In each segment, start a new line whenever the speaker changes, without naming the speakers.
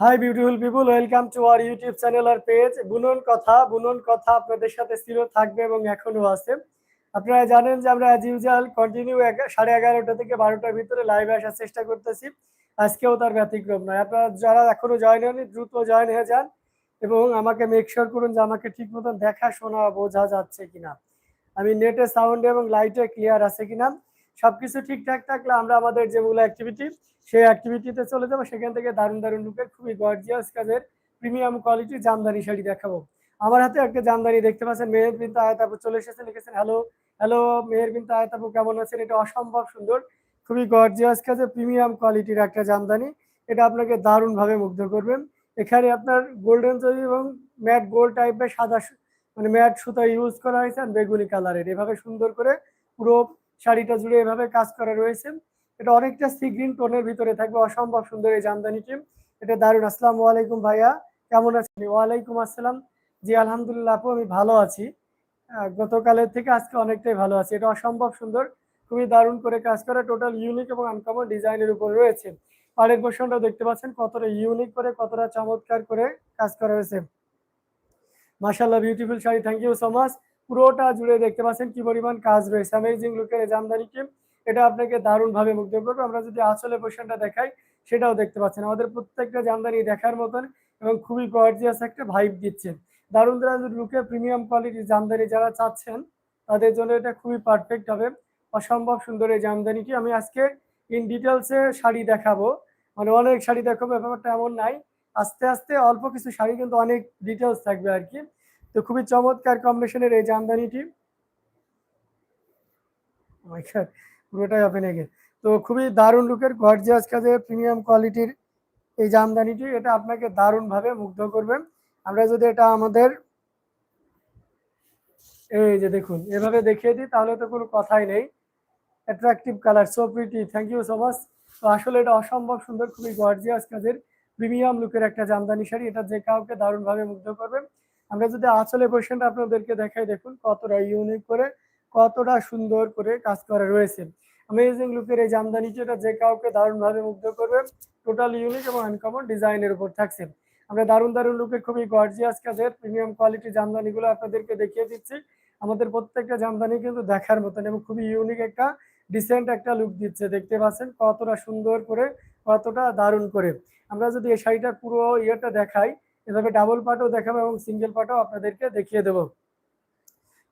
Hi beautiful people welcome to our YouTube channel R page বুনন কথা বুনন কথা আপনাদের সাথে ছিল, থাকবে এবং এখনও আছে। আপনারা জানেন যে আমরা অ্যাজ ইউজুয়াল কন্টিনিউ সাড়ে এগারোটা থেকে বারোটার ভিতরে লাইভে আসার চেষ্টা করতেছি। আজকেও তার ব্যতিক্রম নয়। আপনারা যারা এখনও জয়েন হয়নি, দ্রুত জয়েন হয়ে যান এবং আমাকে মেক শিওর করুন যে আমাকে ঠিক মতন দেখা, শোনা, বোঝা যাচ্ছে কিনা। আমি নেটে সাউন্ডে এবং লাইটে ক্লিয়ার আছে কিনা। সবকিছু ঠিকঠাক থাকলে আমরা আমাদের যেগুলো অ্যাক্টিভিটি সেই অ্যাক্টিভিটিতে চলে যাব, সেখান থেকে দারুণ দারুণ লুকের খুবই গর্জিয়াস কাজের প্রিমিয়াম কোয়ালিটি জামদানি শাড়ি দেখাবো। আমার হাতে একটা জামদানি দেখতে পাচ্ছেন মেহের বিনতে আয়তাপু চলে এসেছে, লিখেছেন হ্যালো হ্যালো মেহের বিনতে আয়তাপু কেমন আছেন? এটা অসম্ভব সুন্দর, খুবই গর্জিয়াস কাজে প্রিমিয়াম কোয়ালিটির একটা জামদানি। এটা আপনাকে দারুণভাবে মুগ্ধ করবেন। এখানে আপনার গোল্ডেন জরি এবং ম্যাট গোল্ড টাইপের সাদা মানে ম্যাট সুতা ইউজ করা হয়েছে আর বেগুনি কালারের এভাবে সুন্দর করে পুরো শাড়িটা জুড়ে এভাবে কাজ করা রয়েছে। এটা অনেকটা সি গ্রিন টোনের ভিতরে থাকবে, অসম্ভব সুন্দর এই জামদানি জামদানিটি এটা দারুণ আসসালাম আলাইকুম ভাইয়া, কেমন আছেন? ওয়ালাইকুম আসসালাম। জি, আলহামদুলিল্লাহ আপু, আমি ভালো আছি। গতকালের থেকে আজকে অনেকটাই ভালো আছি। এটা অসম্ভব সুন্দর, খুবই দারুণ করে কাজ করা টোটাল ইউনিক এবং আনকমন ডিজাইনের উপর রয়েছে। পাড়ের পোর্শনটা দেখতে পাচ্ছেন, কতটা ইউনিক করে, কতটা চমৎকার করে কাজ করা হয়েছে। মাশাল্লাহ beautiful sari. Thank you so much পুরোটা জুড়ে দেখতে পাচ্ছেন কি পরিমাণ কাজ রয়েছে। অ্যামেজিং লুকের জামদানি জামদানিটি এটা আপনাকে দারুণভাবে মুগ্ধ করবে। আমরা যদি আসলে পোর্শনটা দেখাই, সেটাও দেখতে পাচ্ছেন। আমাদের প্রত্যেকটা জামদানি দেখার মতন এবং খুবই গর্জিয়াস একটা ভাইব দিচ্ছে দারুণ দারুণ লুকে প্রিমিয়াম কোয়ালিটির জামদানি যারা চাচ্ছেন, তাদের জন্য এটা খুবই পারফেক্ট হবে। অসম্ভব সুন্দর এই জামদানিটি। আমি আজকে ইন ডিটেলসে শাড়ি দেখাবো। মানে অনেক শাড়ি দেখাবো, ব্যাপারটা এমন নাই। আস্তে আস্তে অল্প কিছু শাড়ি কিন্তু অনেক ডিটেলস থাকবে আর কি। তো খুবই চমৎকার কম্বিনেশনের এই জামদানিটি। Oh পুরোটাই ওপেন এগে তো খুবই দারুণ লুকের গর্জিয়াস কাজে প্রিমিয়াম কোয়ালিটির এই জামদানিটি, এটা আপনাকে দারুণভাবে মুগ্ধ করবে। আমরা যদি এটা আমাদের এই যে দেখুন, এভাবে দেখিয়ে দিই, তাহলে তো কোনো কথাই নেই। Attractive colour so pretty thank you so much তো আসলে এটা অসম্ভব সুন্দর, খুবই গর্জিয়াস কাজের প্রিমিয়াম লুকের একটা জামদানি শাড়ি, এটা যে কাউকে দারুণভাবে মুগ্ধ করবে। আমরা যদি আঁচলে পোর্শনটা আপনাদেরকে দেখাই, দেখুন কতটা ইউনিক করে, কতটা সুন্দর করে কাজ করা রয়েছে। অ্যামেজিং লুকের এই জামদানি যেটা যে কাউকে দারুণভাবে মুগ্ধ করবে টোটাল ইউনিক এবং আনকমন ডিজাইনের উপর থাকছে। আমরা দারুণ দারুণ লুকের খুবই গর্জিয়াস কাজের প্রিমিয়াম কোয়ালিটি জামদানিগুলো আপনাদেরকে দেখিয়ে দিচ্ছি। আমাদের প্রত্যেকটা জামদানি কিন্তু দেখার মতন এবং খুবই ইউনিক একটা ডিসেন্ট একটা লুক দিচ্ছে, দেখতে পাচ্ছেন? কতটা সুন্দর করে, কতটা দারুণ করে। আমরা যদি এই শাড়িটার পুরো ইয়েটা দেখাই, এভাবে ডাবল পাটও দেখাবো এবং সিঙ্গেল পাটও আপনাদেরকে দেখিয়ে দেবো।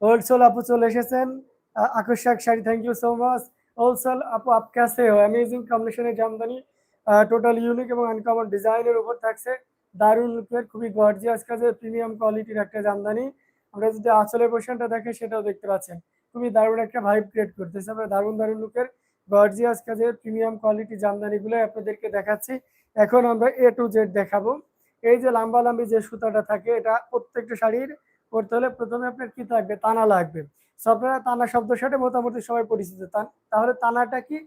হোলসোল আপু চলে এসেছেন। আকর্ষক sari thank you so much wholesale আপু, আপ ক্যাসে অ্যামেজিং কম্বিনেশনের জামদানি টোটাল ইউনিক এবং আনকমন ডিজাইনের উপর থাকছে। দারুণ লুকের খুবই গর্জিয়াস কাজে প্রিমিয়াম কোয়ালিটির একটা জামদানি। আমরা যদি আঁচলের পোর্শনটা দেখে, সেটাও দেখতে পাচ্ছেন। খুবই দারুণ একটা ভাইব ক্রিয়েট করতেছে আমরা দারুণ দারুণ লুকের গর্জিয়াস কাজের প্রিমিয়াম কোয়ালিটি জামদানিগুলো আপনাদেরকে দেখাচ্ছি। এখন আমরা এ টু জেড দেখাবো। এই যে লম্বা লম্বি যে সুতাটা থাকে, এটা প্রত্যেকটা শাড়ির করতে হলে প্রথমে আপনার কি থাকবে? তানা লাগবে। আপনারা তানা শব্দ সাথে মোটামুটি সবাই পরিচিত। তাহলে তানাটা কি?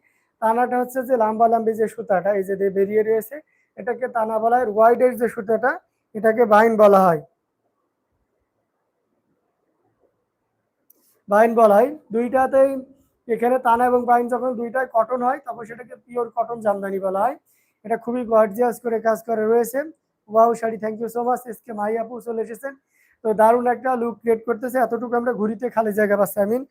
তানাটা হচ্ছে যে লম্বা লম্বি যে সুতাটা, এই যে বেরিয়ে রয়েছে, এটাকে তানা বলা হয় ওয়াইডের যে সুতাটা, এটাকে বাইন বলা হয়। বাইন বলা হয়। দুইটাতেই এখানে তানা এবং বাইন যখন দুইটাই কটন হয়, তখন সেটাকে পিওর কটন জামদানি বলা হয়। এটা খুবই গর্জিয়াস করে কাজ করে রয়েছে। Wow sari thank you so much SK my আপু চলে এসেছেন। তো দারুণ একটা লুক ক্রিয়েট করতেছে। এতটুকু আমরা ঘুরিতে খালি জায়গা পাচ্ছি আই মিন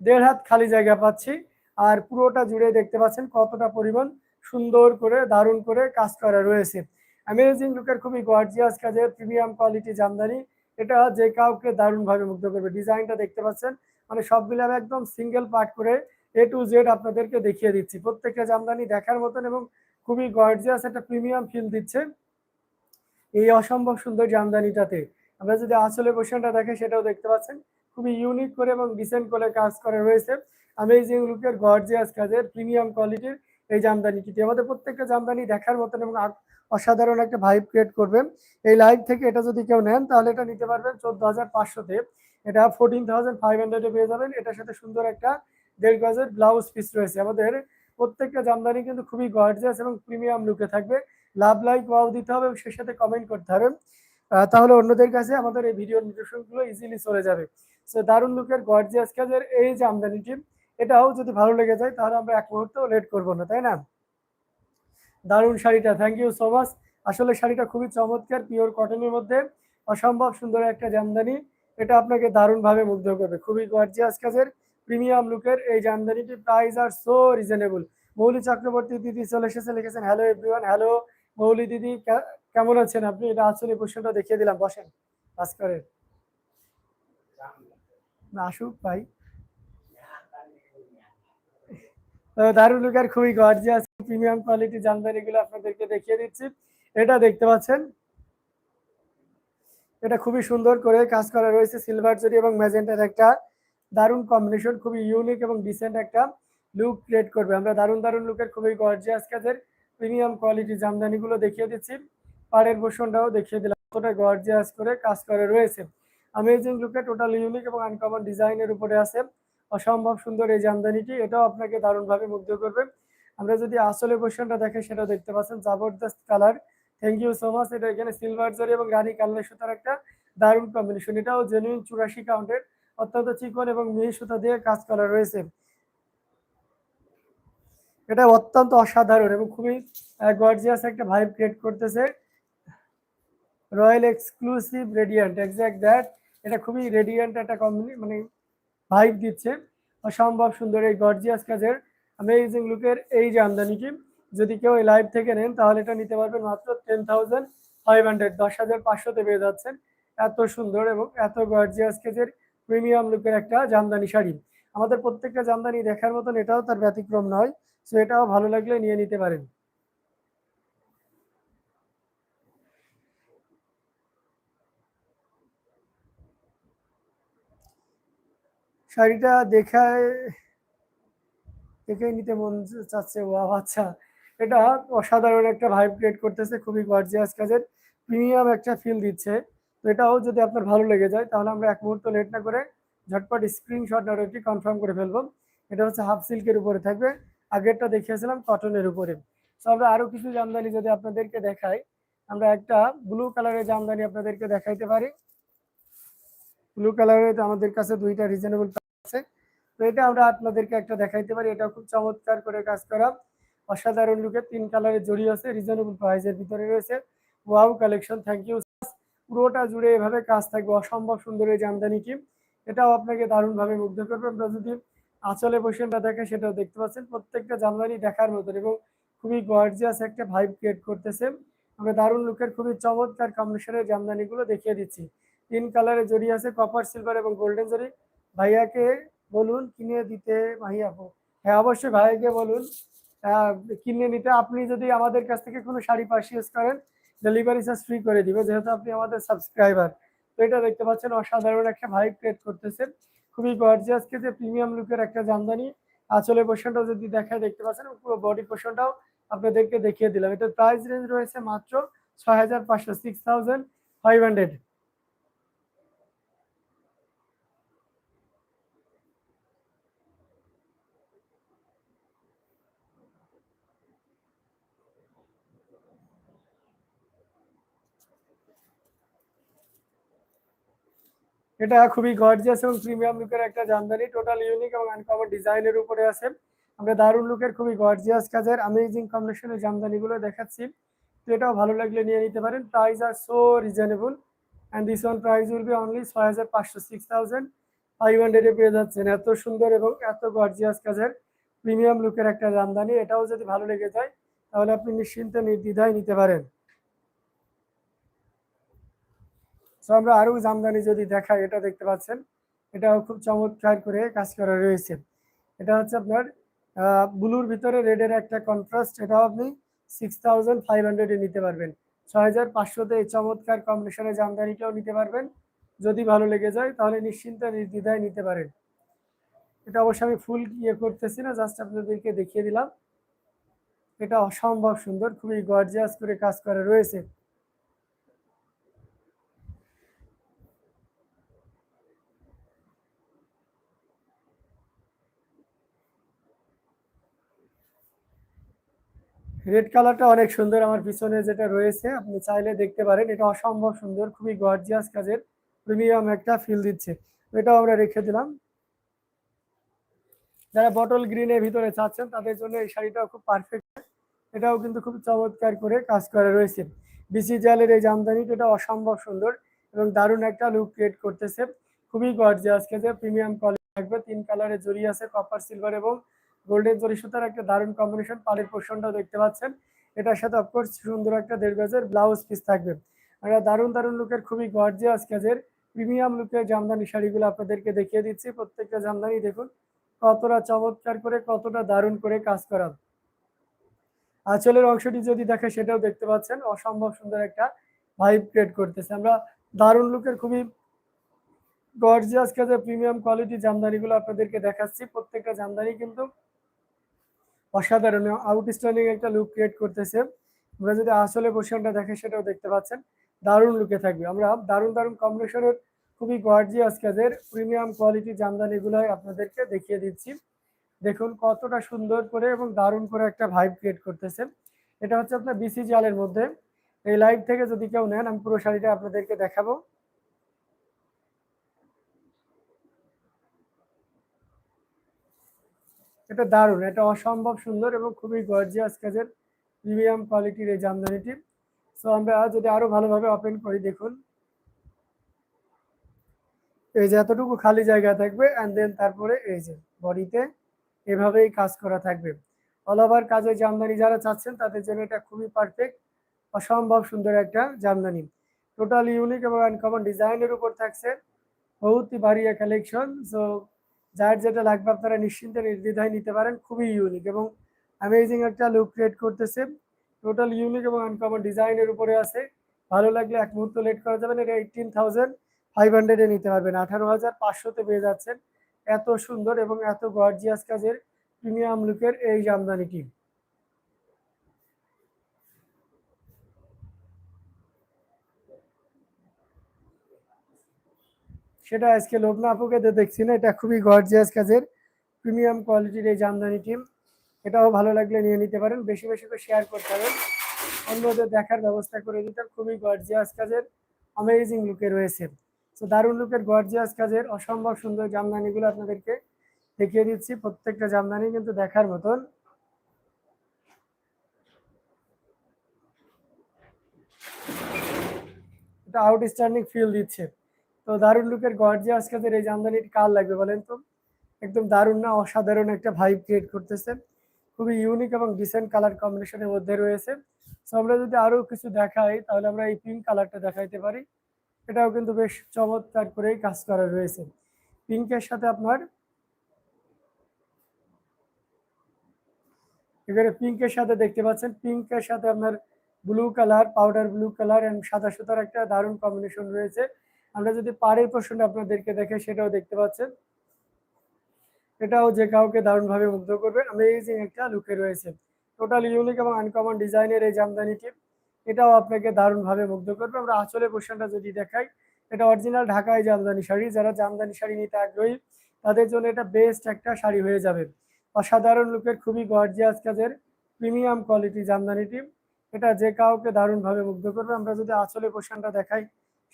দেড় হাত খালি জায়গা পাচ্ছি। আর পুরোটা জুড়ে দেখতে পাচ্ছেন কতটা পরিমাণ সুন্দর করে, দারুণ করে কাজ করা রয়েছে। অ্যামেজিং লুকের খুবই গর্জিয়াস কাজের প্রিমিয়াম কোয়ালিটি জামদানি। এটা যে কাউকে দারুণভাবে মুগ্ধ করবে। ডিজাইনটা দেখতে পাচ্ছেন। মানে সবগুলো আমি একদম সিঙ্গেল পার্ট করে এ টু জেড আপনাদেরকে দেখিয়ে দিচ্ছি। প্রত্যেকটা জামদানি দেখার মতন এবং খুবই গর্জিয়াস একটা প্রিমিয়াম ফিল দিচ্ছে এই অসম্ভব সুন্দর জামদানিটাতে। আমরা যদি আসলে পোর্শনটা দেখে সেটাও দেখতে পাচ্ছেন। খুবই ইউনিক করে এবং ডিসেন্ট করে কাজ করা রয়েছে অ্যামেজিং লুকের গর্জিয়াস কাজের প্রিমিয়াম কোয়ালিটির এই জামদানিটি আমাদের প্রত্যেকটা জামদানি দেখার মতন এবং অসাধারণ একটা ভাইব ক্রিয়েট করবেন। এই লাইভ থেকে এটা যদি কেউ নেন, তাহলে এটা নিতে পারবেন চোদ্দ হাজার পাঁচশোতে এটা ফোরটিন থাউজেন্ড ফাইভ হান্ড্রেডে পেয়ে যাবেন। এটার সাথে সুন্দর একটা দেড় গজের ব্লাউজ পিস রয়েছে। আমাদের প্রত্যেকটা জামদানি কিন্তু খুবই গর্জিয়াস এবং প্রিমিয়াম লুকে থাকবে। লাভ লাইক ওয়াও দিতে হবে এবং সে সাথে কমেন্ট করতে হবে। তাহলে অন্যদের কাছে আমাদের এই ভিডিও নির্দেশনগুলো ইজিলি চলে যাবে। সো দারুণ লুকের গর্জিয়াস কাজের এই যে আমদানিটি, এটাও যদি ভালো লেগে যায়, তাহলে আমরা এক মুহূর্তেও লেট করব না, তাই না? দারুণ শাড়িটা থ্যাংক ইউ সো মাচ আসলে শাড়িটা খুবই চমৎকার পিওর কটনের মধ্যে। অসম্ভব সুন্দর একটা জামদানি এটা আপনাকে দারুণভাবে মুগ্ধ করবে। খুবই গর্জিয়াস কাজের প্রিমিয়াম লুকের এই জামদানিটির প্রাইস আর সো রিজনেবল মৌলি চক্রবর্তী দিদি চলে এসেছে, লিখেছেন হ্যালো এভরিওয়ান হ্যালো মৌলি দিদি কেমন আছেন আপনি? এটা আসলে কোশ্চেনটা দেখিয়ে দিলাম, বসেন। পাস করে আসুক ভাই। দারুণ লুকের খুবই গর্জিয়াস প্রিমিয়াম কোয়ালিটি জামদানিগুলো আপনাদেরকে দেখিয়ে দিচ্ছি। এটা দেখতে পাচ্ছেন। এটা খুবই সুন্দর করে কাজ করা রয়েছে সিলভার জরি এবং ম্যাজেন্টার একটা। দারুণ কম্বিনেশন খুবই ইউনিক এবং ডিসেন্ট একটা লুক ক্রিয়েট করবে। আমরা দারুণ দারুণ লুকের খুবই গর্জিয়াস কাজের প্রিমিয়াম কোয়ালিটি জামদানিগুলো দেখিয়ে দিচ্ছি। পাড়ের পোষণটাও দেখিয়ে দিলাম, কতটা গর্জিয়াস করে কাজ করে রয়েছে। আমেজিং লুকে টোটাল ইউনিক এবং আনকমন ডিজাইনের উপরে আছে। অসম্ভব সুন্দর এই জামদানিটি, এটাও আপনাকে দারুণভাবে মুগ্ধ করবে। আমরা যদি আসলে পোর্শনটা দেখে সেটা দেখতে পাচ্ছেন, জবরদস্ত colour thank you so much এটা এখানে সিলভার জরি এবং রানী কালার সুতার একটা দারুণ কম্বিনেশন এটাও জেনুইন চুরাশি কাউন্টের অত্যন্ত চিকন এবং মিহি সুতা দিয়ে কাজ করা রয়েছে। এটা অত্যন্ত অসাধারণ এবং খুবই গর্জিয়াস একটা ভাইব ক্রিয়েট করতেছে। Royal exclusive radiant exact that এটা খুবই রেডিয়ান্ট একটা কম্বিনি মানে ভাইব দিচ্ছে। অসম্ভব সুন্দর এই গর্জিয়াস কাজের আমেজিং লুকের এই যে আমদানিটি যদি কেউ এই লাইভ থেকে নেন, তাহলে এটা নিতে পারবেন মাত্র টেন থাউজেন্ড ফাইভ হান্ড্রেড দশ হাজার পাঁচশোতে পেয়ে যাচ্ছেন। এত সুন্দর এবং এত গর্জিয়াস কেজের প্রিমিয়াম লুকের একটা জামদানি শাড়ি। আমাদের প্রত্যেকটা জামদানি দেখার মতন এটাও তার ব্যতিক্রম নয় সো এটাও ভালো লাগলে নিয়ে নিতে পারেন। শাড়িটা দেখায় দেখে নিতে মন চাচ্ছে। ও আচ্ছা। এটা অসাধারণ একটা ভাইব ক্রিয়েট করতেছে, খুবই গর্জিয়াস কাজের প্রিমিয়াম একটা ফিল দিচ্ছে। তো এটাও যদি আপনার ভালো লেগে যায়, তাহলে আমরা এক মুহূর্ত লেট না করে ঝটপট স্ক্রিনশট অর্ডারটি কনফার্ম করে ফেলব। এটা হচ্ছে হাফ সিল্কের উপরে থাকবে। আগেরটা দেখিয়েছিলাম কটনের উপরে। তো আমরা আরও কিছু জামদানি যদি আপনাদেরকে দেখাই, আমরা একটা ব্লু কালারের জামদানি আপনাদেরকে দেখাইতে পারি। ব্লু কালারের আমাদের কাছে দুইটা রিজনেবল আছে। তো এটা আমরা আপনাদেরকে একটা দেখাইতে পারি। এটা খুব চমৎকার করে কাজ করা। অসাধারণ লুকে তিন কালারের জড়ি আছে রিজনেবল প্রাইসের ভিতরে রয়েছে। ওয়াও কালেকশন থ্যাংক ইউ পুরোটা জুড়ে এভাবে কাজ থাকবে, অসম্ভব সুন্দর এই জামদানিটি এটাও আপনাকে দারুণভাবে মুগ্ধ করবে। আমরা যদি আঁচলে পোষণটা দেখে সেটাও দেখতে পাচ্ছেন। প্রত্যেকটা জামদানি দেখার মতন এবং খুবই গর্জিয়াস একটা ভাইব ক্রিয়েট করতেছে। আমরা দারুণ লুকের খুবই চমৎকার কম্বিনেশনের জামদানিগুলো দেখিয়ে দিচ্ছি। তিন কালারের জড়ি আছে কপার সিলভার এবং গোল্ডেন জড়ি। ভাইয়াকে বলুন কিনে দিতে ভাইয়া হ্যাঁ অবশ্যই ভাইয়াকে বলুন। কিনে নিতে। আপনি যদি আমাদের কাছ থেকে কোনো শাড়ি পারচেস করেন ডেলিভারি চার্জ ফ্রি করে দিবে, যেহেতু আপনি আমাদের সাবস্ক্রাইবার তো এটা দেখতে পাচ্ছেন, অসাধারণ একটা ভাইব ক্রিয়েট করতেছেন। খুবই গর্জিয়াস যে প্রিমিয়াম লুকের একটা জামদানি। আঁচলের পোর্শনটাও যদি দেখায়, দেখতে পাচ্ছেন, পুরো বডি পোর্শনটাও আপনাদেরকে দেখিয়ে দিলাম। এটার প্রাইস রেঞ্জ রয়েছে মাত্র ছয় হাজার পাঁচশো সিক্স থাউজেন্ড ফাইভ হান্ড্রেড এটা খুবই গর্জিয়াস এবং প্রিমিয়াম লুকের একটা জামদানি টোটাল ইউনিক এবং আনকমন ডিজাইনের উপরে আছে। আমরা দারুণ লুকের খুবই গর্জিয়াস কাজের আমেজিং কম্বিনেশনের জামদানিগুলো দেখাচ্ছি। তো এটাও ভালো লাগলে নিয়ে নিতে পারেন। Price R so reasonable and this one price will be only ছয় হাজার পাঁচশো সিক্স থাউজেন্ড ফাইভ হান্ড্রেডে পেয়ে যাচ্ছেন। এত সুন্দর এবং এত গর্জিয়াস কাজের প্রিমিয়াম লুকের একটা জামদানি। এটাও যদি ভালো লেগে যায়, তাহলে আপনি নিশ্চিন্তে নির্দ্বিধায় নিতে পারেন। তো আমরা আরও জামদানি যদি দেখাই, এটা দেখতে পাচ্ছেন। এটাও খুব চমৎকার করে কাজ করা রয়েছে। এটা হচ্ছে আপনার ব্লুর ভিতরে রেডের একটা কন্ট্রাস্ট এটাও আপনি সিক্স থাউজেন্ড ফাইভ হান্ড্রেডে নিতে পারবেন। ছয় হাজার পাঁচশোতে এই চমৎকার কম্বিনেশনের জামদানিটাও নিতে পারবেন। যদি ভালো লেগে যায়, তাহলে নিশ্চিন্তে নির্দ্বিধায় নিতে পারেন। এটা অবশ্যই আমি ফুল ইয়ে করতেছি না জাস্ট আপনাদেরকে দেখিয়ে দিলাম। এটা অসম্ভব সুন্দর, খুবই গর্জিয়াস করে কাজ করা রয়েছে। রেড কালারটা অনেক সুন্দর আমার পিছনে যেটা রয়েছে, আপনি চাইলে দেখতে পারেন। এটা অসম্ভব সুন্দর, খুবই গর্জিয়াস কাজের প্রিমিয়াম একটা ফিল দিচ্ছে। এটাও আমরা রেখে দিলাম। যারা বটল গ্রিনের ভিতরে চাচ্ছেন, তাদের জন্য এই শাড়িটাও খুব পারফেক্ট এটাও কিন্তু খুব চমৎকার করে কাজ করা রয়েছে। বিসি জালের এই জামদানিটা এটা অসম্ভব সুন্দর এবং দারুণ একটা লুক ক্রিয়েট করতেছে। খুবই গর্জিয়াস যে প্রিমিয়াম কোয়ালিটি থাকবে। তিন কালারের জড়িয়ে আছে কপার সিলভার এবং গোল্ডেন জরি একটা দারুণ কম্বিনেশন পাড়ের পোর্শনটাও দেখতে পাচ্ছেন। এটার সাথে অফকোর্স সুন্দর একটা দেড় গজের ব্লাউজ পিস থাকবে। আর দারুণ দারুণ লুকের খুবই গর্জিয়াস কাজের প্রিমিয়াম লুকের জামদানি শাড়িগুলো আপনাদেরকে দেখিয়ে দিচ্ছি। প্রত্যেকটা জামদানি দেখুন, কতটা চমৎকার করে, কতটা দারুণ করে কাজ করা। আঁচলের অংশটি যদি দেখে, সেটাও দেখতে পাচ্ছেন। অসম্ভব সুন্দর একটা ভাইব ক্রিয়েট করতেছে। আমরা দারুণ লুকের খুবই গর্জিয়াস কাজে প্রিমিয়াম কোয়ালিটি জামদানিগুলো আপনাদেরকে দেখাচ্ছি। প্রত্যেকটা জামদানি কিন্তু অসাধারণ আউটস্ট্যান্ডিং একটা লুক ক্রিয়েট করতেছে। আমরা যদি আসলে পোর্শনটা দেখে সেটাও দেখতে পাচ্ছেন। দারুণ লুকে থাকবে। আমরা দারুণ দারুণ কম্বিনেশনের খুবই গর্জিয়াস কাজের প্রিমিয়াম কোয়ালিটি জামদানিগুলোই আপনাদেরকে দেখিয়ে দিচ্ছি। দেখুন কতটা সুন্দর করে এবং দারুণ করে একটা ভাইব ক্রিয়েট করতেছে। এটা হচ্ছে আপনার বিসি জালের মধ্যে। এই লাইভ থেকে যদি কেউ নেন, আমি পুরো শাড়িটা আপনাদেরকে দেখাবো। এটা দারুণ, এটা অসম্ভব সুন্দর এবং খুবই গর্জিয়াস কাজের প্রিমিয়াম কোয়ালিটির এই জামদানিটি। সো আমরা যদি আরও ভালোভাবে ওপেন করি, দেখুন। এই যে এতটুকু খালি জায়গা থাকবে অ্যান্ড দেন তারপরে এই যে বডিতে এভাবেই কাজ করা থাকবে। অল ওভার কাজের জামদানি যারা চাচ্ছেন, তাদের জন্য এটা খুবই পারফেক্ট অসম্ভব সুন্দর একটা জামদানি। টোটাল ইউনিক এবং আনকমন ডিজাইনের উপর থাকছে। বহুতই ভারিয়া কালেকশন সো যার যেটা লাগবে আপনারা নিশ্চিন্তে নির্দ্বিধায় নিতে পারেন, খুবই ইউনিক এবং অ্যামেজিং একটা লুক ক্রিয়েট করতেছে। টোটাল ইউনিক এবং আনকমন ডিজাইনের উপরে আছে। ভালো লাগলে এক মুহূর্ত লেট করা যাবে না, এটা এইটিন থাউজেন্ড ফাইভ হান্ড্রেডে নিতে পারবেন। আঠারো হাজার পাঁচশোতে পেয়ে যাচ্ছেন। এত সুন্দর এবং এত গর্জিয়াস কাজের প্রিমিয়াম লুকের এই জামদানিটি সেটা আজকে লোকনা আপুকে দেখছি না, এটা খুবই গর্জিয়াস কাজের প্রিমিয়াম কোয়ালিটির এই জামদানি টিম এটাও ভালো লাগলে নিয়ে নিতে পারেন। বেশি বেশি করে শেয়ার করতে পারেন অন্যদের দেখার ব্যবস্থা করে দিতে খুবই গর্জিয়াস কাজের অ্যামেজিং লুকে রয়েছে। তো দারুণ লুকের গর্জিয়াস কাজের, অসম্ভব সুন্দর জামদানিগুলো আপনাদেরকে দেখিয়ে দিচ্ছি। প্রত্যেকটা জামদানি কিন্তু দেখার মতন। এটা আউটস্ট্যান্ডিং ফিল দিচ্ছে। তো দারুণ লুকের গর্জিয়াস কাজের এই জামদানিটি কার লাগবে বলেন তো? একদম দারুণ না, অসাধারণ একটা ভাইব ক্রিয়েট করতেছে। খুবই ইউনিক এবং ডিসেন্ট কালার কম্বিনেশনের মধ্যে রয়েছে। সো আমরা যদি আরও কিছু দেখাই, তাহলে আমরা এই পিঙ্ক কালারটা দেখাইতে পারি। এটাও কিন্তু বেশ চমৎকার করেই কাজ করা রয়েছে। পিঙ্কের সাথে আপনার এখানে পিঙ্কের সাথে দেখতে পাচ্ছেন। পিঙ্কের সাথে আপনার blue colour powder blue colour and সাদা সুতার একটা দারুণ কম্বিনেশন রয়েছে। আমরা যদি পাড়ের পোর্শনটা আপনাদেরকে দেখে সেটাও দেখতে পাচ্ছেন। এটাও যে কাউকে দারুণভাবে মুগ্ধ করবে। অ্যামেজিং একটা লুকে রয়েছে। টোটাল ইউনিক এবং আনকমন ডিজাইনের এই জামদানিটি এটাও আপনাকে দারুণভাবে মুগ্ধ করবে। আমরা আঁচলে পোর্শনটা যদি দেখাই, এটা অরিজিনাল ঢাকায় জামদানি শাড়ি। যারা জামদানি শাড়ি নিতে আগ্রহী, তাদের জন্য এটা বেস্ট একটা শাড়ি হয়ে যাবে। অসাধারণ লুকের খুবই গর্জিয়াস কাজের প্রিমিয়াম কোয়ালিটি জামদানিটি এটা যে কাউকে দারুণভাবে মুগ্ধ করবে। আমরা যদি আঁচলে পোর্শনটা দেখাই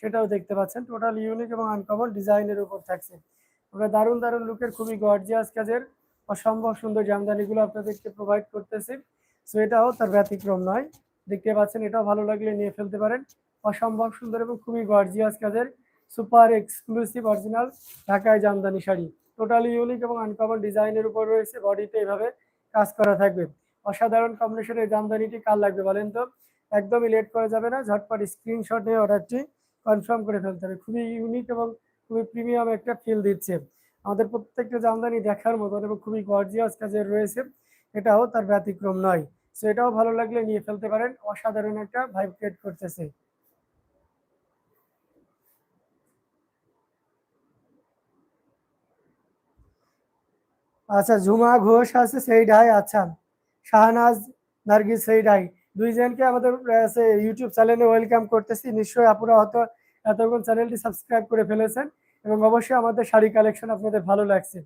সেটাও দেখতে পাচ্ছেন। টোটাল ইউনিক এবং আনকমন ডিজাইনের উপর থাকছে। আমরা দারুণ দারুণ লুকের খুবই গর্জিয়াস কাজের অসম্ভব সুন্দর জামদানিগুলো আপনাদেরকে প্রোভাইড করতেছি। সো এটাও তার ব্যতিক্রম নয়। দেখতে পাচ্ছেন, এটাও ভালো লাগলে নিয়ে ফেলতে পারেন। অসম্ভব সুন্দর এবং খুবই গর্জিয়াস কাজের সুপার এক্সক্লুসিভ অরিজিনাল ঢাকায় জামদানি শাড়ি। টোটালি ইউনিক এবং আনকমন ডিজাইনের উপর রয়েছে। বডিতে এভাবে কাজ করা থাকবে। অসাধারণ কম্বিনেশনের জামদানিটি কার লাগবে বলেন তো? একদমই লেট করা যাবে না। ঝটপট স্ক্রিনশট নিয়ে অর্ডারটি কনফার্ম করে ফেলতে হবে। খুবই ইউনিক এবং খুবই প্রিমিয়াম একটা ফিল দিচ্ছে। আমাদের প্রত্যেকটা জামদানি দেখার মতন এবং খুবই গর্জিয়াস কাজের রয়েছে। এটাও তার ব্যতিক্রম নয়। সো এটাও ভালো লাগলে নিয়ে ফেলতে পারেন। অসাধারণ একটা ভাইব ক্রিয়েট করতেছে। আচ্ছা ঝুমা ঘোষ আছে সেই ডাই। আচ্ছা শাহনাজ নার্গিস সেই ডাই। দুইজনকে আমাদের ইউটিউব চ্যানেলে ওয়েলকাম করতেছি। নিশ্চয়ই আপনারা হয়তো এতক্ষণ চ্যানেলটি সাবস্ক্রাইব করে ফেলেছেন এবং অবশ্যই আমাদের শাড়ি কালেকশন আপনাদের ভালো লাগছে।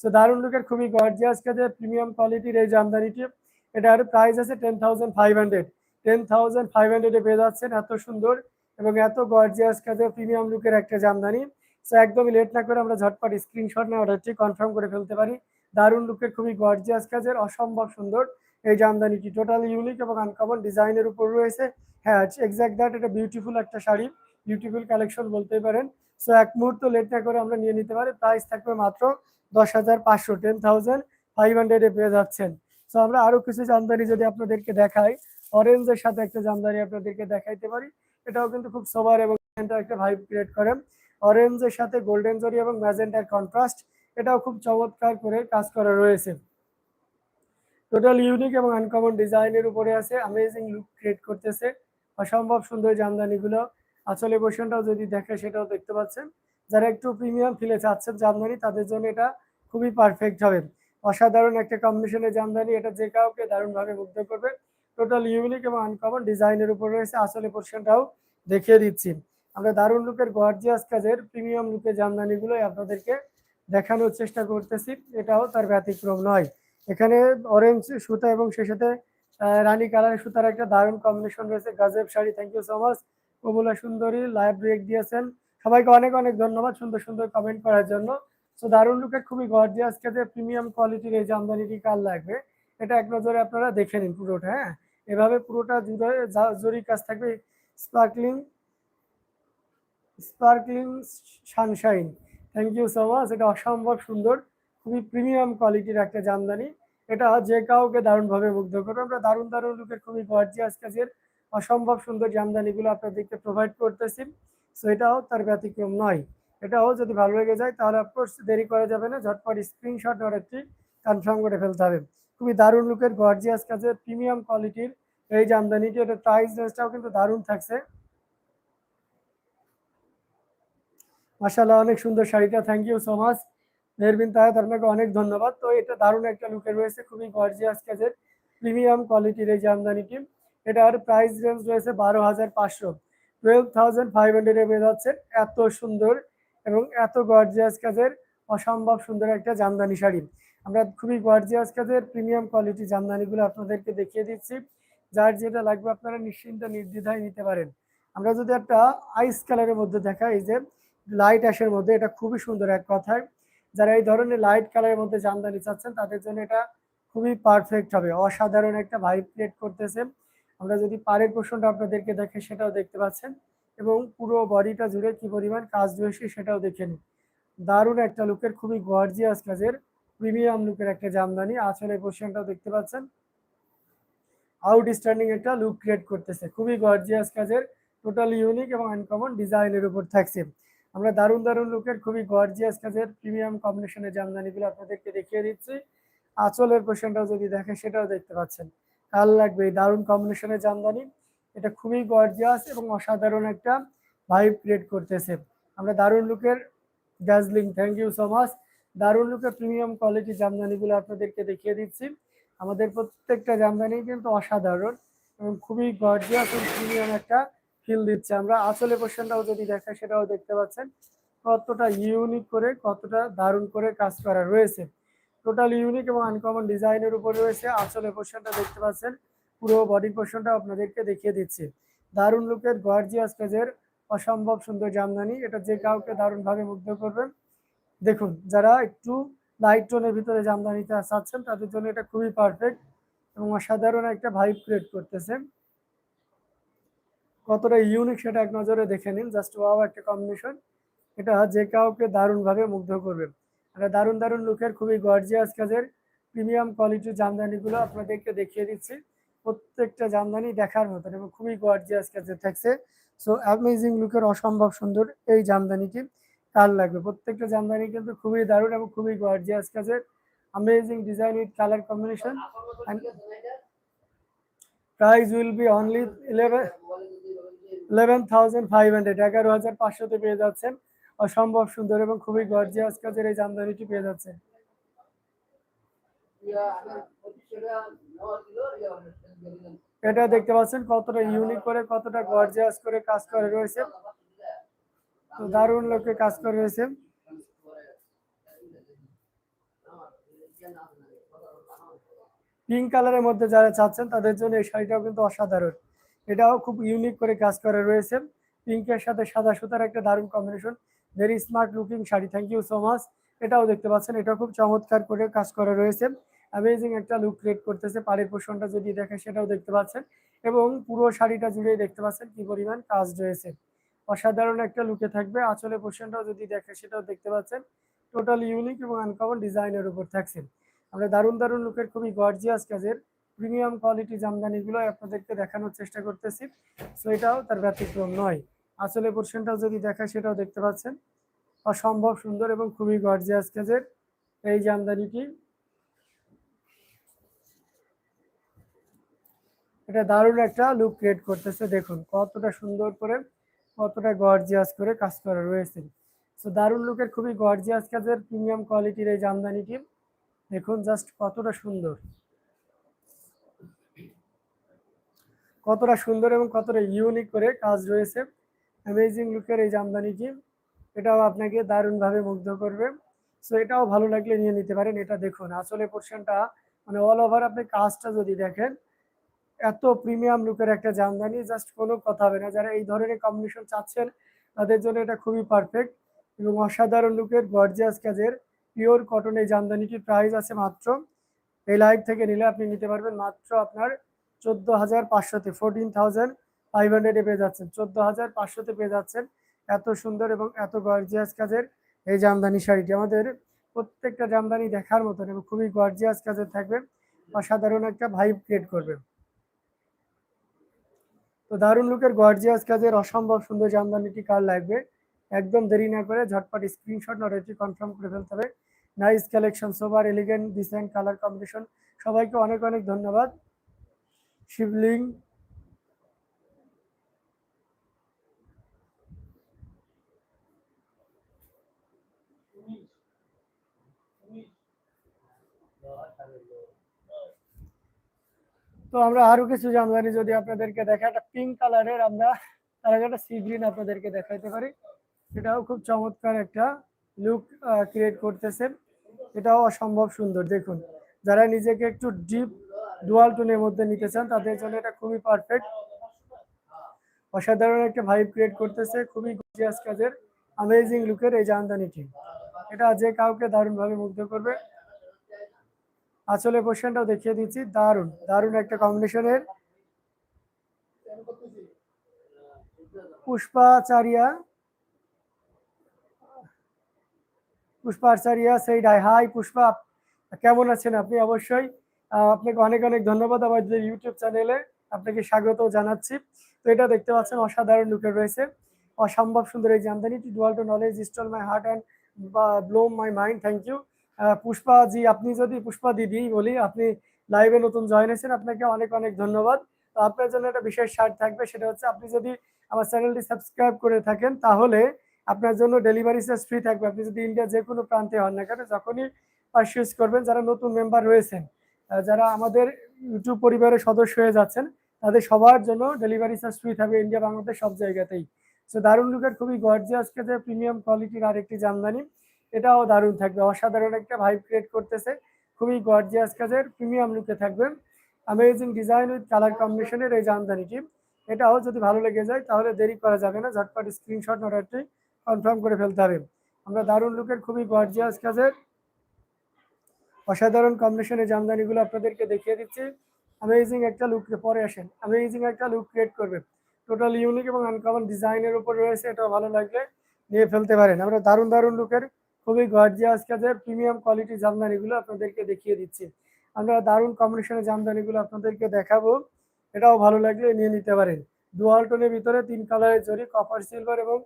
সো দারুণ লুকের খুবই গর্জিয়াস কাজে প্রিমিয়াম কোয়ালিটির এই জামদানিটি। এটার প্রাইস আছে ten thousand five hundred ten thousand five হান্ড্রেডে পেয়ে যাচ্ছেন, এত সুন্দর এবং এত গর্জিয়াস কাজে প্রিমিয়াম লুকের একটা জামদানি। সো একদমই লেট না করে আমরা ঝটপট স্ক্রিনশট নিয়ে অর্ডারটি কনফার্ম করে ফেলতে পারি। দারুণ লুকের খুবই গর্জিয়াস কাজের, অসম্ভব সুন্দর এই জামদানিটি। টোটাল ইউনিক এবং আনকমন ডিজাইনের উপর রয়েছে। হ্যাঁ এক্সাক্ট দ্যাট এটা বিউটিফুল একটা শাড়ি। বিউটিফুল কালেকশন বলতেই পারেন। সো এক মুহূর্ত লেট না করে আমরা নিয়ে নিতে পারি। প্রাইস থাকবে মাত্র দশ হাজার পাঁচশো টেন থাউজেন্ড ফাইভ হান্ড্রেডে পেয়ে যাচ্ছেন। সো আমরা আরও কিছু জামদানি যদি আপনাদেরকে দেখাই অরেঞ্জের সাথে একটা জামদানি আপনাদেরকে দেখাইতে পারি। এটাও কিন্তু খুব সবার এবং একটা ভাইব ক্রিয়েট করে। অরেঞ্জের সাথে গোল্ডেন জরি এবং ম্যাজেন্টার কন্ট্রাস্ট এটাও খুব চমৎকার করে কাজ করা রয়েছে। টোটাল ইউনিক এবং আনকমন ডিজাইনের উপরে আছে। অ্যামেজিং লুক ক্রিয়েট করতেছে। অসম্ভব সুন্দর জামদানিগুলো। আসলে পোর্শনটাও যদি দেখে সেটাও দেখতে পাচ্ছেন। যারা একটু প্রিমিয়াম ফিলে চাচ্ছেন জামদানি, তাদের জন্য এটা খুবই পারফেক্ট হবে। অসাধারণ একটা কম্বিনেশনের জামদানি। এটা যে কাউকে দারুণভাবে মুগ্ধ করবে। টোটাল ইউনিক এবং আনকমন ডিজাইনের উপর রয়েছে আসলে পোর্শনটাও দেখিয়ে দিচ্ছি। আমরা দারুণ লুকের গর্জিয়াস কাজের প্রিমিয়াম লুকের জামদানিগুলো আপনাদেরকে দেখানোর চেষ্টা করতেছি। এটাও তার ব্যতিক্রম নয়। এখানে অরেঞ্জ সুতা এবং সে সাথে রানী কালারের সুতার একটা দারুণ কম্বিনেশন রয়েছে। গাজেব sari thank you so much Kamala Sundari live break দিয়েছেন। সবাইকে অনেক অনেক ধন্যবাদ সুন্দর সুন্দর কমেন্ট করার জন্য। সো দারুণ লুকের খুবই গর্জিয়াস কাজে প্রিমিয়াম কোয়ালিটির এই জামদানিটি কার লাগবে, এটা এক নজরে আপনারা দেখে নিন পুরোটা হ্যাঁ? এভাবে পুরোটা জুড়ে জরি কাজ থাকবে। Sparkling sparkling sunshine thank you so much এটা অসম্ভব সুন্দর, খুবই প্রিমিয়াম কোয়ালিটির একটা জামদানি। এটা যে কাউকে দারুণভাবে মুগ্ধ করবে। আমরা দারুণ দারুণ লুকের খুবই গর্জিয়াস কাজের অসম্ভব সুন্দর জামদানিগুলো আপনাদেরকে প্রোভাইড করতেছি। সো এটাও তার ব্যতিক্রম নয়। এটাও যদি ভালো লেগে যায়, তাহলে অফকোর্স দেরি করা যাবে না। ঝটপট স্ক্রিনশট একটি কনফার্ম করে ফেলতে হবে। খুবই দারুণ লুকের গর্জিয়াস কাজের প্রিমিয়াম কোয়ালিটির এই জামদানিটি। এটা প্রাইস রেঞ্জটাও কিন্তু দারুণ থাকছে। মাশাআল্লাহ, অনেক সুন্দর শাড়িটা। Thank you so much Mehrbin Tahed আপনাকে অনেক ধন্যবাদ। তো এটা দারুণ একটা লুকে রয়েছে, খুবই গর্জিয়াস কাজের প্রিমিয়াম কোয়ালিটির এই জামদানিটি। এটার প্রাইস রেঞ্জ রয়েছে বারো হাজার পাঁচশো। টুয়েলভ থাউজেন্ড ফাইভ হান্ড্রেডে পেয়ে যাচ্ছে এত সুন্দর এবং এত গর্জিয়াস কাজের, অসম্ভব সুন্দর একটা জামদানি শাড়ি। আমরা খুবই গর্জিয়াস কাজের প্রিমিয়াম কোয়ালিটি জামদানিগুলো আপনাদেরকে দেখিয়ে দিচ্ছি। যার যেটা লাগবে আপনারা নিশ্চিন্ত নির্দ্বিধায় নিতে পারেন। আমরা যদি একটা আইস কালারের মধ্যে দেখা এই যে লাইট অ্যাশের মধ্যে, এটা খুবই সুন্দর এক কথায়। যারা এই ধরনের লাইট কালারের মধ্যে জামদানি চাচ্ছেন, তাদের জন্য এটা খুবই পারফেক্ট হবে। অসাধারণ একটা ভাইব ক্রিয়েট করতেছে। আমরা যদি পাড়ের পোর্শনটা আপনাদেরকে দেখে সেটাও দেখতে পাচ্ছেন এবং পুরো বডিটা জুড়ে কি পরিমাণ কাজ রয়েছে সেটাও দেখে নিন। দারুণ একটা লুকের, খুবই গর্জিয়াস কাজের প্রিমিয়াম লুকের একটা জামদানি, আঁচলের পোর্শনটাও দেখতে পাচ্ছেন। আউটস্ট্যান্ডিং একটা লুক ক্রিয়েট করতেছে, খুবই গর্জিয়াস কাজের টোটাল ইউনিক এবং আনকমন ডিজাইনের উপর থাকছে। আমরা দারুণ দারুণ লুকের, খুবই গর্জিয়াস কাজের প্রিমিয়াম কম্বিনেশনের জামদানিগুলো আপনাদেরকে দেখিয়ে দিচ্ছি। আঁচলের পোর্শনটাও যদি দেখে সেটাও দেখতে পাচ্ছেন। কাল লাগবে, এই দারুণ কম্বিনেশনের জামদানি। এটা খুবই গর্জিয়াস এবং অসাধারণ একটা ভাইব ক্রিয়েট করতেছে। আমরা দারুণ লুকের dazzling thank you so much দারুণ লুকের প্রিমিয়াম কোয়ালিটি জামদানিগুলো আপনাদেরকে দেখিয়ে দিচ্ছি। আমাদের প্রত্যেকটা জামদানি কিন্তু অসাধারণ এবং খুবই গর্জিয়াস এবং প্রিমিয়াম একটা ফিল দিচ্ছে। আমরা আসলে পোর্শনটাও যদি দেখা সেটাও দেখতে পাচ্ছেন। কতটা ইউনিক করে, কতটা দারুণ করে কাজ করা রয়েছে। টোটাল ইউনিক এবং আনকমন ডিজাইনের উপর রয়েছে। আসলে পোর্শনটা দেখতে পাচ্ছেন। পুরো বডি পোর্শনটা আপনাদেরকে দেখিয়ে দিচ্ছি। দারুণ লুকের গর্জিয়াস কাজের অসম্ভব সুন্দর জামদানি। এটা যে কাউকে দারুণভাবে মুগ্ধ করবেন, দেখুন, যারা একটু লাইট টোনের ভিতরে জামদানিতে চাচ্ছেন, তাদের জন্য এটা খুবই পারফেক্ট এবং অসাধারণ একটা ভাইব ক্রিয়েট করতেছে। কতটা ইউনিক সেটা এক নজরে দেখে নিন। জাস্ট ওয়াও একটা কম্বিনেশন এটা যে কাউকে দারুণভাবে মুগ্ধ করবে। এটা দারুণ দারুণ লুকের খুবই গর্জিয়াস কাজের প্রিমিয়াম কোয়ালিটির জামদানিগুলো আপনাদেরকে দেখিয়ে দিচ্ছি। প্রত্যেকটা জামদানি দেখার মতন এবং খুবই গর্জিয়াস কাজের থাকছে সো অ্যামেজিং লুকের অসম্ভব সুন্দর এই জামদানিটি কার লাগবে? প্রত্যেকটা জামদানি কিন্তু খুবই দারুণ এবং খুবই গর্জিয়াস কাজের amazing design with colour combination price will be only eleven eleven thousand five hundred এগারো হাজার পাঁচশোতে পেয়ে যাচ্ছেন। অসম্ভব সুন্দর এবং খুবই গর্জিয়াস কাজের এই জামদানিটি পেয়ে যাচ্ছে। এটা দেখতে পাচ্ছেন কতটা ইউনিক করে, কতটা গর্জিয়াস করে কাজ করে রয়েছে। তো দারুণ লোকে কাজ করে রয়েছে। পিঙ্ক কালারের মধ্যে যারা চাচ্ছেন, তাদের জন্য এই শাড়িটাও কিন্তু অসাধারণ। এটাও খুব ইউনিক করে কাজ করা রয়েছে। পিঙ্কের সাথে সাদা সুতার একটা দারুণ combination very smart looking sari thank you so much এটাও দেখতে পাচ্ছেন, এটা খুব চমৎকার করে কাজ করা রয়েছে। অ্যামেজিং একটা লুক ক্রিয়েট করতেছে, পাড়ের পোষণটা যদি দেখে সেটাও দেখতে পাচ্ছেন। এবং পুরো শাড়িটা জুড়েই দেখতে পাচ্ছেন কি পরিমাণ কাজ রয়েছে। অসাধারণ একটা লুকে থাকবে, আঁচলের পোষণটাও যদি দেখে সেটাও দেখতে পাচ্ছেন। টোটাল ইউনিক এবং আনকমন ডিজাইনের উপর থাকছে। আমরা দারুণ দারুণ লুকের খুবই গর্জিয়াস কাজের প্রিমিয়াম কোয়ালিটি জামদানিগুলো আপনাদেরকে দেখানোর চেষ্টা করতেছি। সো এটাও তার ব্যতিক্রম নয়। আসলে পোর্শনটাও যদি দেখায় সেটাও দেখতে পাচ্ছেন। অসম্ভব সুন্দর এবং খুবই গর্জিয়াস কাজের এই জামদানিটি। এটা দারুণ একটা লুক ক্রিয়েট করতেছে, দেখুন কতটা সুন্দর করে, কতটা গর্জিয়াস করে কাজ করা রয়েছে। সো দারুণ লুকের খুবই গর্জিয়াস কাজের প্রিমিয়াম কোয়ালিটির এই জামদানিটি। দেখুন জাস্ট কতটা সুন্দর। কতটা সুন্দর এবং কতটা ইউনিক করে কাজ রয়েছে। অ্যামেজিং লুকের এই জামদানি জামদানিটি এটাও আপনাকে দারুণভাবে মুগ্ধ করবে। সো এটাও ভালো লাগলে নিয়ে নিতে পারেন, এটা দেখুন। আসলে পোর্শনটা মানে অল ওভার আপনি কাজটা যদি দেখেন, এত প্রিমিয়াম লুকের একটা জামদানি জাস্ট কোনো কথা হবে না। যারা এই ধরনের কম্বিনেশন চাচ্ছেন, তাদের জন্য এটা খুবই পারফেক্ট এবং অসাধারণ লুকের গর্জিয়াস কাজের পিওর কটন এই জামদানিটির প্রাইস আছে মাত্র। এই লাইভ থেকে নিলে আপনি নিতে পারবেন মাত্র আপনার চোদ্দ হাজার পাঁচশোতে ফোরটিন থাউজেন্ড ফাইভ হান্ড্রেডে পেয়ে যাচ্ছেন। চোদ্দ হাজার পাঁচশোতে পেয়ে যাচ্ছেন। এত সুন্দর এবং এত গর্জিয়াস কাজের এই জামদানি শাড়িটি। আমাদের প্রত্যেকটা জামদানি দেখার মতন এবং খুবই গর্জিয়াস কাজের থাকবে। অসাধারণ একটা ভাইব ক্রিয়েট করবে। তো দারুণ লুকের গর্জিয়াস কাজের অসম্ভব সুন্দর জামদানিটি কার লাগবে? একদম দেরি না করে ঝটপট স্ক্রিনশট নরেটি কনফার্ম করে ফেলতে হবে। Nice collection sober elegant design colour combination সবাইকে অনেক অনেক ধন্যবাদ। শিবলিং তো আমরা আরও কিছু জামদানি যদি আপনাদেরকে দেখা একটা পিঙ্ক কালারের আমরা তার আগে একটা সি গ্রিন আপনাদেরকে দেখাইতে পারি। এটাও খুব চমৎকার একটা লুক ক্রিয়েট করতেছে এটাও অসম্ভব সুন্দর, দেখুন। যারা নিজেকে একটু ডিপ ডুয়াল টোনের মধ্যে নিতে চান, তাদের জন্য এটা খুবই পারফেক্ট অসাধারণ একটা ভাইব ক্রিয়েট করতেছে, খুবই গর্জিয়াস কাজের আমেজিং লুকের এই জামদানিটি। এটা যে কাউকে দারুণভাবে মুগ্ধ করবে আসলে পোর্শনটাও দেখিয়ে দিচ্ছি। দারুণ দারুণ একটা কম্বিনেশনের পুষ্পাচারিয়া পুষ্পাচারিয়া সেই ডাই হাই পুষ্পা। কেমন আছেন আপনি? অবশ্যই আপনাকে অনেক অনেক ধন্যবাদ আমাদের ইউটিউব চ্যানেলে আপনাকে স্বাগত জানাচ্ছি। তো এটা দেখতে পাচ্ছেন, অসাধারণ লুকে রয়েছে। অসম্ভব সুন্দর এই jamdani. Dual to knowledge stole my heart and bloom my mind thank you Pushpa ji, আপনি যদি পুষ্পা দিদি বলি, আপনি লাইভে নতুন জয়েন হয়েছেন, আপনাকে অনেক অনেক ধন্যবাদ। তো আপনার জন্য একটা বিশেষ ছাড় থাকবে, সেটা হচ্ছে আপনি যদি আমার চ্যানেলটি সাবস্ক্রাইব করে থাকেন, তাহলে আপনার জন্য ডেলিভারি চার্জ ফ্রি থাকবে। আপনি যদি ইন্ডিয়া যে কোনো প্রান্তে হন না কেন, যখনই পারচেজ করবেন, যারা নতুন মেম্বার রয়েছেন যারা আমাদের ইউটিউব পরিবারের সদস্য হয়ে যাচ্ছেন, তাদের সবার জন্য ডেলিভারি চার্জ ফ্রি থাকবে ইন্ডিয়া বাংলাদেশ সব জায়গাতেই। সো দারুণ লুকের খুবই গর্জিয়াস কাজে প্রিমিয়াম কোয়ালিটির আরেকটি জামদানি এটাও দারুণ থাকবে। অসাধারণ একটা ভাইব ক্রিয়েট করতেছে। খুবই গর্জিয়াস কাজের প্রিমিয়াম লুকে থাকবে। অ্যামেজিং ডিজাইন উইথ কালার কম্বিনেশনের এই জামদানিটি এটাও যদি ভালো লেগে যায়, তাহলে দেরি করা যাবে না। ঝটপট স্ক্রিনশট অর্ডারটি কনফার্ম করে ফেলতে হবে। আমরা দারুণ লুকের খুবই গর্জিয়াস কাজের অসাধারণ কম্বিনেশনের জামদানিগুলো আপনাদেরকে দেখিয়ে দিচ্ছি। অ্যামেজিং একটা লুক পরে আসেন। অ্যামেজিং একটা লুক ক্রিয়েট করবে টোটাল ইউনিক এবং আনকমন ডিজাইনের উপর রয়েছে। এটাও ভালো লাগলে নিয়ে ফেলতে পারেন। আমরা দারুণ দারুণ লুকের খুবই গর্জিয়াস কাজের প্রিমিয়াম কোয়ালিটির জামদানিগুলো আপনাদেরকে দেখিয়ে দিচ্ছি। আমরা দারুণ কম্বিনেশনের জামদানিগুলো আপনাদেরকে দেখাবো। এটাও ভালো লাগলে নিয়ে নিতে পারেন। ডুয়াল টোনের ভিতরে তিন কালারের জরি কপার সিলভার এবং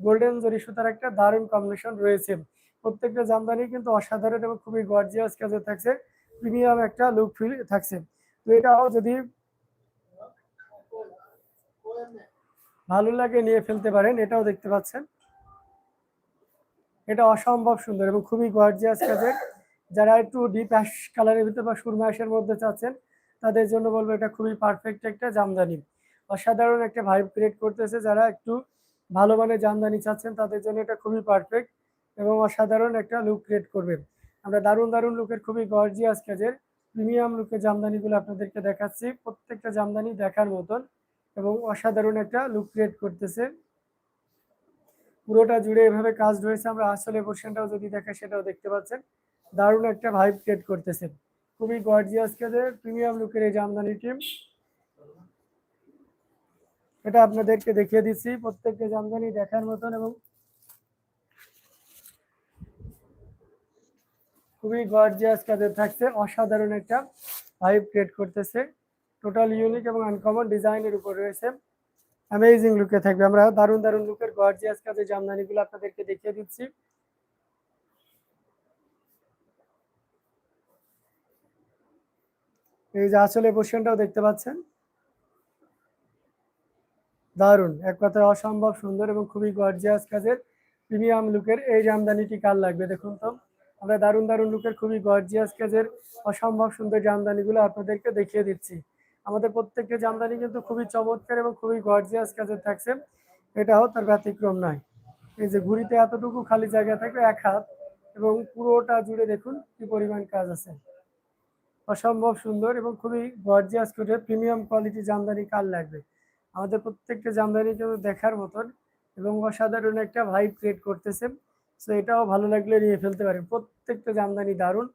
গোল্ডেন জরি সুতার একটা দারুণ কম্বিনেশন রয়েছে। প্রত্যেকটা জামদানি কিন্তু অসাধারণ এবং খুবই গর্জিয়াস কাজে থাকছে। প্রিমিয়াম একটা লুক ফিল থাকছে। তো এটাও যদি ভালো লাগে নিয়ে ফেলতে পারেন, এটাও দেখতে পাচ্ছেন। এটা অসম্ভব সুন্দর এবং খুবই গর্জিয়াস কাজের। যারা একটু ডিপ অ্যাশ কালারের ভিতরে বা সুরমা অ্যাশের মধ্যে চাচ্ছেন, তাদের জন্য বলব এটা খুবই পারফেক্ট একটা জামদানি। অসাধারণ একটা ভাইব ক্রিয়েট করতেছে যারা একটু ভালো মানের জামদানি চাচ্ছেন, তাদের জন্য এটা খুবই পারফেক্ট এবং অসাধারণ একটা লুক ক্রিয়েট করবে। আমরা দারুণ দারুণ লুকের খুবই গর্জিয়াস কাজের প্রিমিয়াম লুকের জামদানিগুলো আপনাদেরকে দেখাচ্ছি। প্রত্যেকটা জামদানি দেখার মতন এবং অসাধারণ একটা লুক ক্রিয়েট করতেছে। পুরোটা জুড়ে এভাবে কাজ রয়েছে, আমরা আসলে পোর্শনটাও যদি দেখে সেটাও দেখতে পাচ্ছেন। দারুণ একটা ভাইব ক্রিয়েট করতেছে খুবই গর্জিয়াস কাজের প্রিমিয়াম লুকের এই জামদানিটি এটা আপনাদেরকে দেখিয়ে দিচ্ছি, প্রত্যেকটা জামদানি দেখার মতন এবং খুবই গর্জিয়াস কাজের থাকছে, অসাধারণ একটা ভাইব ক্রিয়েট করতেছে। টোটাল ইউনিক এবং আনকমন ডিজাইনের উপর রয়েছে। অ্যামেজিং লুকে থাকবে। আমরা দারুণ দারুণ লুকের গর্জিয়াস কাজের জামদানিগুলো আপনাদেরকে দেখিয়ে দিচ্ছি। এই যে আসলে পোর্শনটাও দেখতে পাচ্ছেন। দারুণ, এক কথায় অসম্ভব সুন্দর এবং খুবই গর্জিয়াস কাজের প্রিমিয়াম লুকের এই জামদানিটি কার লাগবে দেখুন তো? আমরা দারুণ দারুণ লুকের খুবই গর্জিয়াস কাজের অসম্ভব সুন্দর জামদানিগুলো আপনাদেরকে দেখিয়ে দিচ্ছি। আমাদের প্রত্যেকটা জামদানি কিন্তু খুবই চমৎকার এবং খুবই গর্জিয়াস কাজের থাকছে। এটাও তার ব্যতিক্রম নয়। এই যে ঘুড়িতে এতটুকু খালি জায়গা থাকে, এক হাত, এবং পুরোটা জুড়ে দেখুন কি পরিমাণ কাজ আছে। অসম্ভব সুন্দর এবং খুবই গর্জিয়াস করে প্রিমিয়াম কোয়ালিটি জামদানি কার লাগবে। আমাদের প্রত্যেকটা জামদানি কিন্তু দেখার মতন এবং অসাধারণ একটা ভাইব ক্রিয়েট করতেছে। সো এটাও ভালো লাগলে নিয়ে ফেলতে পারেন। প্রত্যেকটা জামদানি দারুণ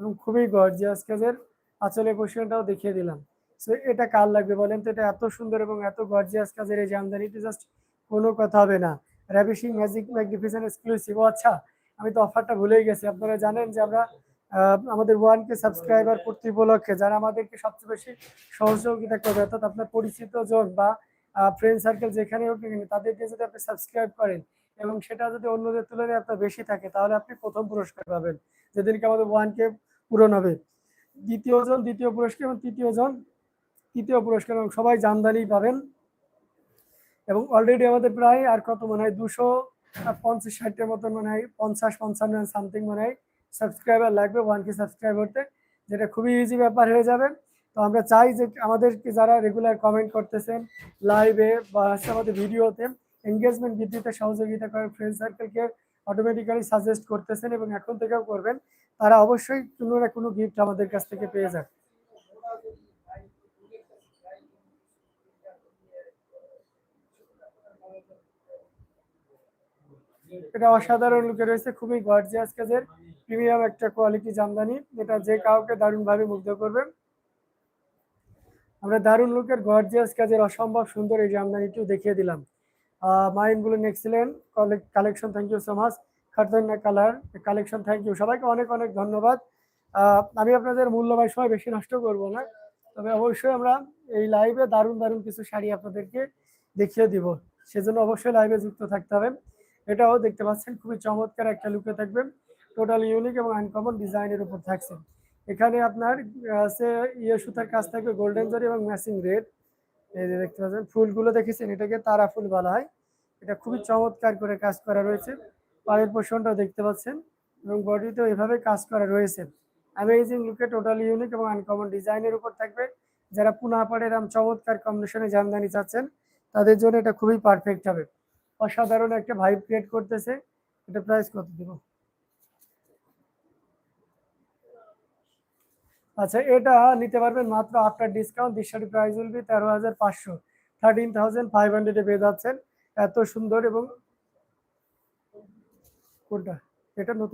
এবং খুবই গর্জিয়াস কাজের আচলে পোষণটাও দেখিয়ে দিলাম। সো এটা কার লাগবে বলেন তো? এটা এত সুন্দর এবং এত গর্জিয়াস কাজের এই জামদানিটি জাস্ট কোনো কথা হবে না। র্যাভিশিং ম্যাজিক ম্যাগনিফিসেন্ট এক্সক্লুসিভ আচ্ছা আমি তো অফারটা ভুলেই গেছি। আপনারা জানেন যে আমরা আমাদের ওয়ান কে সাবস্ক্রাইবার প্রতি উপলক্ষে যারা আমাদেরকে সবচেয়ে বেশি সহযোগিতা করবে, অর্থাৎ আপনার পরিচিত জন বা ফ্রেন্ড সার্কেল যেখানে হোক তাদেরকে যদি আপনি সাবস্ক্রাইব করেন এবং সেটা যদি অন্যদের তুলনায় আপনার বেশি থাকে, তাহলে আপনি প্রথম পুরস্কার পাবেন। যেদিনকে আমাদের ওয়ান কে পূরণ হবে। দ্বিতীয় জন দ্বিতীয় পুরস্কার এবং তৃতীয় জন তৃতীয় পুরস্কার এবং সবাই জামদানি পাবেন। এবং অলরেডি আমাদের প্রায় আর কত মনে হয়, দুশো পঞ্চাশ ষাটের মতন মনে হয়, পঞ্চাশ, পঞ্চান্ন সামথিং মনে হয় সাবস্ক্রাইবার লাগবে ওয়ান কে সাবস্ক্রাইব করতে যেটা খুবই ইজি ব্যাপার হয়ে যাবে। তো আমরা চাই যে আমাদেরকে যারা রেগুলার কমেন্ট করতেছেন লাইভে বা আমাদের ভিডিওতে এঙ্গেজমেন্ট বৃদ্ধিতে সহযোগিতা করে ফ্রেন্ড সার্কেলকে অটোমেটিক্যালি সাজেস্ট করতেছেন এবং এখন থেকেও করবেন, তারা অবশ্যই কোনো না কোনো গিফট আমাদের কাছ থেকে পেয়ে যাবে। এটা অসাধারণ লুকে রয়েছে, খুবই গর্জিয়াস কাজের প্রিমিয়াম একটা কোয়ালিটি জামদানি। এটা যে কাউকে দারুণভাবে মুগ্ধ করবে। আমরা দারুণ লুকের গর্জিয়াস কাজের অসম্ভব সুন্দর এই জামদানিটিও দেখিয়ে দিলাম। মাইন্ডগুলো excellent collection thank you so much খারদান্না colour collection thank you সবাইকে অনেক অনেক ধন্যবাদ। আমি আপনাদের মূল্যবান সময় বেশি নষ্ট করব না। তবে অবশ্যই আমরা এই লাইভে দারুণ দারুণ কিছু শাড়ি আপনাদেরকে দেখিয়ে দিব। সেজন্য অবশ্যই লাইভে যুক্ত থাকতে হবে। এটাও দেখতে পাচ্ছেন, খুবই চমৎকার একটা লুকে থাকবে। টোটাল ইউনিক এবং আনকমন ডিজাইনের উপর থাকছে। এখানে আপনার, আছে ইয়ে সুতার কাজ থাকবে গোল্ডেন জরি এবং ম্যাচিং রেড এই যে দেখতে পাচ্ছেন, ফুলগুলো দেখেছেন, এটাকে তারা ফুল বলা হয়। এটা খুবই চমৎকার করে কাজ করা রয়েছে। পায়ের পোষণটাও দেখতে পাচ্ছেন এবং বডিতেও এভাবে কাজ করা রয়েছে। অ্যামেজিং লুকে টোটাল ইউনিক এবং আনকমন ডিজাইনের উপর থাকবে। যারা পুনাপাড়ের এরম চমৎকার কম্বিনেশনে জামদানি চাচ্ছেন, তাদের জন্য এটা খুবই পারফেক্ট হবে। অসাধারণ একটা ভাইব ক্রিয়েট করতেছে, এটা প্রাইস কত দেব? আচ্ছা এটা নিতে পারবেন মাত্র আফটার ডিসকাউন্ট দিশারি প্রাইস উইল বি তেরো হাজার পাঁচশো। থার্টিন থাউজেন্ড ফাইভ হান্ড্রেডে পেয়ে যাচ্ছেন। এত সুন্দর এবং কোনটা? এটা নতুন